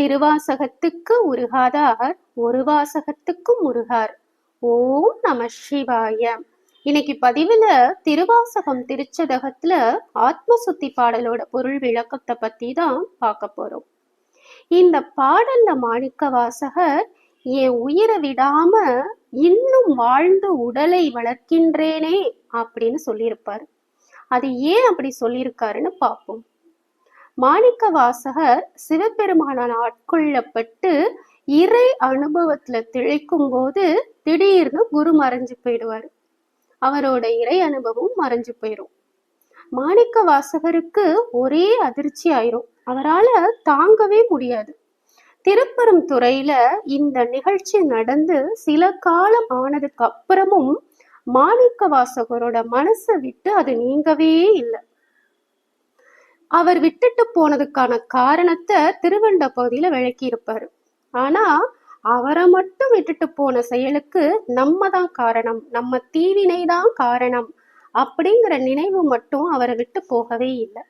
திருவாசகத்துக்கு உருகாதார் ஒரு வாசகத்துக்கும் உருகார். ஓம் நம சிவாய. இன்னைக்கு பதிவுல திருவாசகம் திருச்சதகத்துல ஆத்ம சுத்தி பாடலோட பொருள் விளக்கத்தை பத்தி தான் பார்க்க போறோம். இந்த பாடல்ல மாணிக்க வாசகர் என் உயிரை விடாம இன்னும் வாழ்ந்து உடலை வளர்க்கின்றேனே அப்படின்னு சொல்லியிருப்பார். அது ஏன் அப்படி சொல்லியிருக்காருன்னு பார்ப்போம். மாணிக்க வாசகர் சிவபெருமானால் ஆட்கொள்ளப்பட்டு இறை அனுபவத்துல திளைக்கும் போது திடீர்னு குரு மறைஞ்சு போயிடுவாரு. அவரோட இறை அனுபவம் மறைஞ்சு போயிடும் மாணிக்க வாசகருக்கு ஒரே அதிர்ச்சி ஆயிரும். அவரால தாங்கவே முடியாது. திருப்பெரும் துறையில இந்த நிகழ்ச்சி நடந்து சில காலம் ஆனதுக்கு அப்புறமும் மாணிக்க வாசகரோட மனசை விட்டு அது நீங்கவே இல்லை. அவர் விட்டுட்டு போனதுக்கான காரணத்தை திருவண்ட பகுதியில விளக்கி இருப்பாரு ஆனா அவரை மட்டும் விட்டுட்டு போன செயலுக்கு நம்ம தான் காரணம் நம்ம தீவினை தான் காரணம் அப்படிங்கிற நினைவு மட்டும் அவரை விட்டு போகவே இல்லை.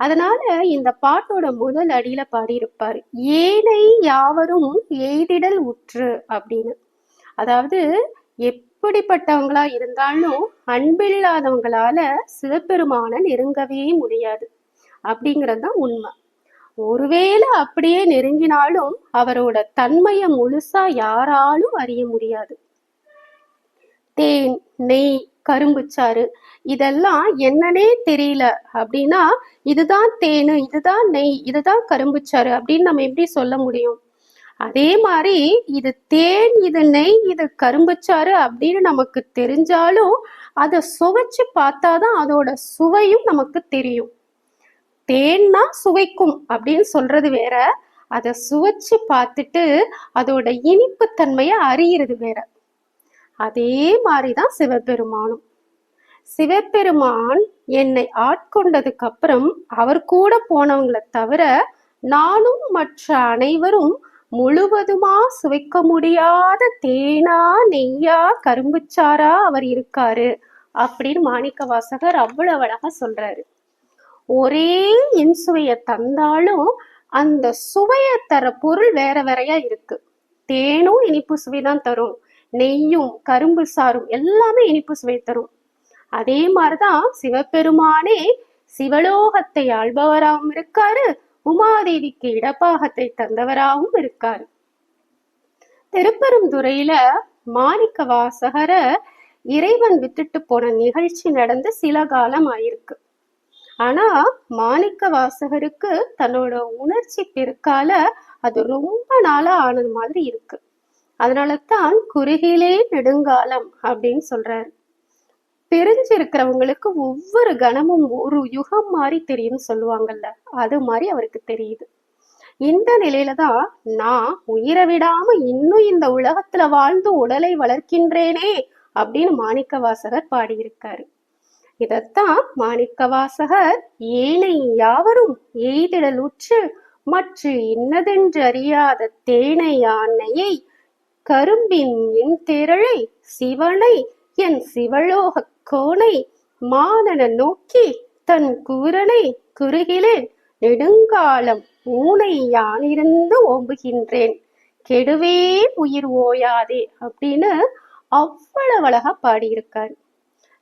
அதனால இந்த பாட்டோட முதல் அடியில பாடியிருப்பாரு ஏனை யாவரும் எய்திடல் உற்று அப்படின்னு. அதாவது எப்படிப்பட்டவங்களா இருந்தாலும் அன்பில்லாதவங்களால சிவபெருமான நெருங்கவே முடியாது. அப்படிங்கிறது தான் உண்மை. ஒருவேளை அப்படியே நெருங்கினாலும் அவரோட தன்மையை முழுசா யாராலும் அறிய முடியாது. தேன் நெய் கரும்புச்சாறு இதெல்லாம் என்னன்னே தெரியல அப்படின்னா இதுதான் தேனு இதுதான் நெய் இதுதான் கரும்புச்சாறு அப்படின்னு நம்ம எப்படி சொல்ல முடியும்? அதே மாதிரி இது தேன் இது நெய் இது கரும்புச்சாறு அப்படின்னு நமக்கு தெரிஞ்சாலும் அதை சுவைச்சு பார்த்தாதான் அதோட சுவையும் நமக்கு தெரியும். தேன்னா சுவைக்கும் அப்படின்னு சொல்றது வேற. அதை சுவைச்சு பார்த்துட்டு அதோட இனிப்பு தன்மையை வேற. அதே மாதிரிதான் சிவபெருமானும். சிவபெருமான் என்னை ஆட்கொண்டதுக்கு அப்புறம் அவர் கூட போனவங்களை தவிர நானும் மற்ற அனைவரும் முழுவதுமா சுவைக்க முடியாத தேனா நெய்யா கரும்புச்சாரா அவர் இருக்காரு அப்படின்னு மாணிக்க வாசகர் அவ்வளவு அழகா சொல்றாரு. ஒரே இன்சுவையை தந்தாலும் அந்த சுவையை தர பொருள் வேற வேறையா இருக்கு. தேனும் இனிப்பு சுவை தான் தரும். நெய்யும் கரும்பு சாரும் எல்லாமே இனிப்பு சுவை தரும். அதே மாதிரிதான் சிவபெருமானே சிவலோகத்தை ஆள்பவராகவும் இருக்காரு. உமாதேவிக்கு இடப்பாகத்தை தந்தவராகவும் இருக்காரு. திருப்பெருந்துறையில மாணிக்க வாசகரை இறைவன் விட்டுட்டு போன நிகழ்ச்சி நடந்து சில காலம் ஆயிருக்கு. ஆனா மாணிக்க வாசகருக்கு தன்னோட உணர்ச்சி பெருக்கால அது ரொம்ப நாளா ஆனது மாதிரி இருக்கு. அதனால தான் குறுகிலே நெடுங்காலம் அப்படின்னு சொல்றாரு. தெரிஞ்சிருக்கிறவங்களுக்கு ஒவ்வொரு கணமும் ஒரு யுகம் மாதிரி தெரியும்னு சொல்லுவாங்கல்ல அது மாதிரி அவருக்கு தெரியுது. இந்த நிலையில தான் நான் உயிரை விடாம இன்னும் இந்த உலகத்துல வாழ்ந்து உடலை வளர்க்கின்றேனே அப்படின்னு மாணிக்க வாசகர் பாடியிருக்காரு. இதத்தான் மாணிக்கவாசகர் ஏனை யாவரும் எய்திடலுற்று மற்ற இன்னதென்று அறியாத தேனை யானையை கரும்பின் என் திரளை சிவனை என் சிவலோக கோனை மானன நோக்கி தன் கூரனை குறுகிலேன் நெடுங்காலம் ஊனை யானிருந்து ஓம்புகின்றேன். கெடுவே உயிர் ஓயாதே அப்படின்னு அவ்வளவு அழகா பாடியிருக்காரு.